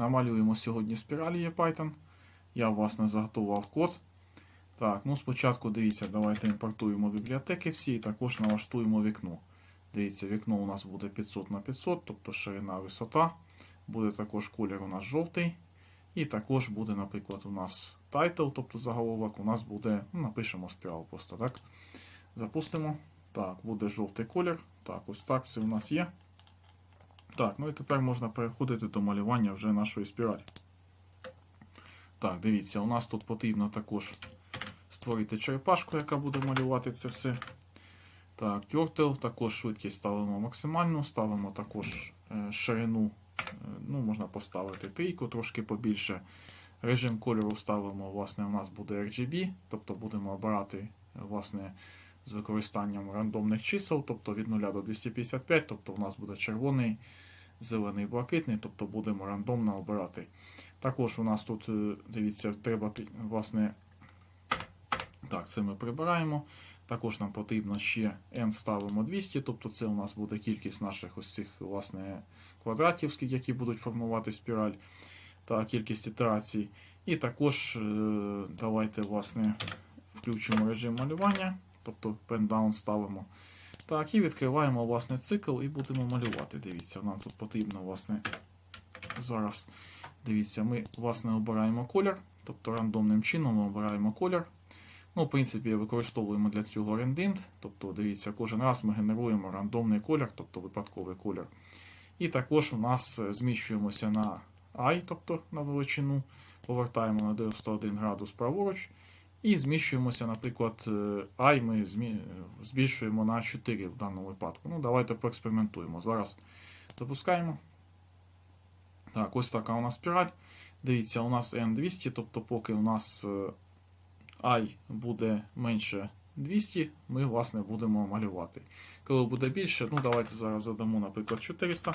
намалюємо сьогодні спіралі є Python. Я власне заготував код. Так, ну спочатку дивіться, давайте імпортуємо бібліотеки всі і також налаштуємо вікно. Дивіться, вікно у нас буде 500 на 500, тобто ширина висота. Буде також колір у нас жовтий. І також буде, наприклад, у нас title, тобто заголовок, у нас буде, ну, напишемо спірал просто, так? Запустимо. Так, буде жовтий колір. Так, ось так це у нас є. Так, ну і тепер можна переходити до малювання вже нашої спіралі. Так, дивіться, у нас тут потрібно також створити черепашку, яка буде малювати це все. Так, Turtle, також швидкість ставимо максимальну, ставимо також е, ширину, е, ну, можна поставити трійку трошки побільше. Режим кольору ставимо, власне, у нас буде RGB, тобто будемо обирати е, власне, з використанням рандомних чисел, тобто від 0 до 255, тобто у нас буде червоний, зелений, блакитний, тобто будемо рандомно обирати. Також у нас тут, е, дивіться, треба власне. Так, це ми прибираємо. Також нам потрібно ще n ставимо 200, тобто це у нас буде кількість наших ось цих власне, квадратів, які будуть формувати спіраль, та кількість ітерацій. І також е, давайте власне, включимо режим малювання, тобто pen down ставимо. Так, і відкриваємо власне цикл і будемо малювати. Дивіться, нам тут потрібно власне, зараз. Дивіться, ми власне обираємо колір, тобто рандомним чином ми обираємо колір. Ну, в принципі, використовуємо для цього randint, тобто, дивіться, кожен раз ми генеруємо рандомний колір, тобто випадковий колір. І також у нас е, зміщуємося на I, тобто на величину, повертаємо на 91 градус праворуч. І зміщуємося, наприклад, е, I ми збільшуємо на 4 в даному випадку. Ну, давайте поекспериментуємо. Зараз запускаємо. Так, ось така у нас спіраль. Дивіться, у нас N200, тобто поки у нас е, I буде менше 200, ми, власне, будемо малювати. Коли буде більше, ну давайте зараз задамо, наприклад, 400.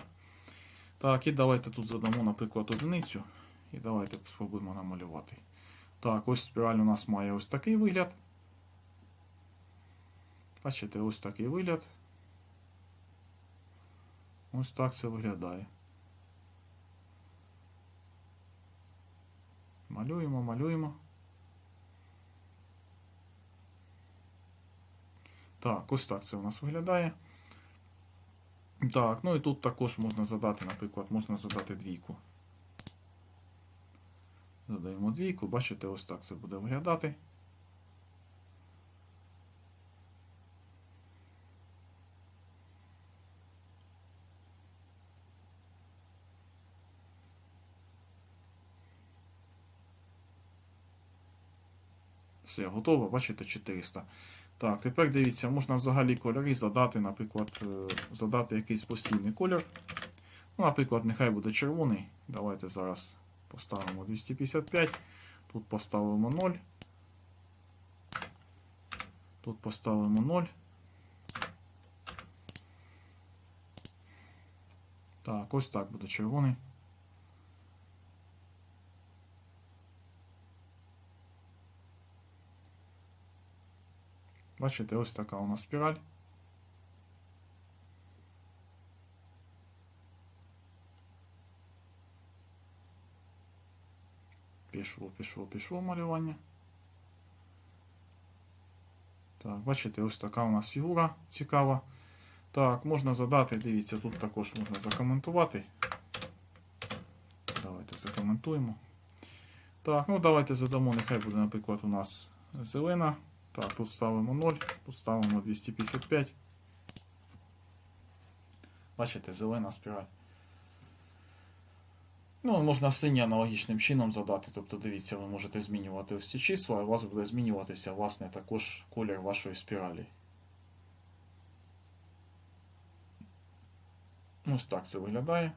Так, і давайте тут задамо, наприклад, одиницю. І давайте спробуємо намалювати. Так, ось спіраль у нас має ось такий вигляд. Бачите, ось такий вигляд. Ось так це виглядає. Малюємо, малюємо. Так, ось так це у нас виглядає. Так, ну і тут також можна задати, наприклад, можна задати двійку. Задаємо двійку, бачите, ось так це буде виглядати. Все, готово, бачите, 400. Так, тепер дивіться, можна взагалі кольори задати, наприклад, е, задати якийсь постійний колір. Ну, наприклад, нехай буде червоний. Давайте зараз поставимо 255. Тут поставимо 0. Тут поставимо 0. Так, ось так буде червоний. Бачите, ось така у нас спіраль. Пішло, пішло, пішло малювання. Так, бачите, ось така у нас фігура цікава. Так, можна задати, дивіться, тут також можна закоментувати. Давайте закоментуємо. Так, ну давайте задамо, нехай буде, наприклад, у нас зелена. Так, тут ставимо 0, тут ставимо 255. Бачите, зелена спіраль. Ну, можна сині аналогічним чином задати. Тобто, дивіться, ви можете змінювати ось ці числа, а у вас буде змінюватися, власне, також колір вашої спіралі. Ось так це виглядає.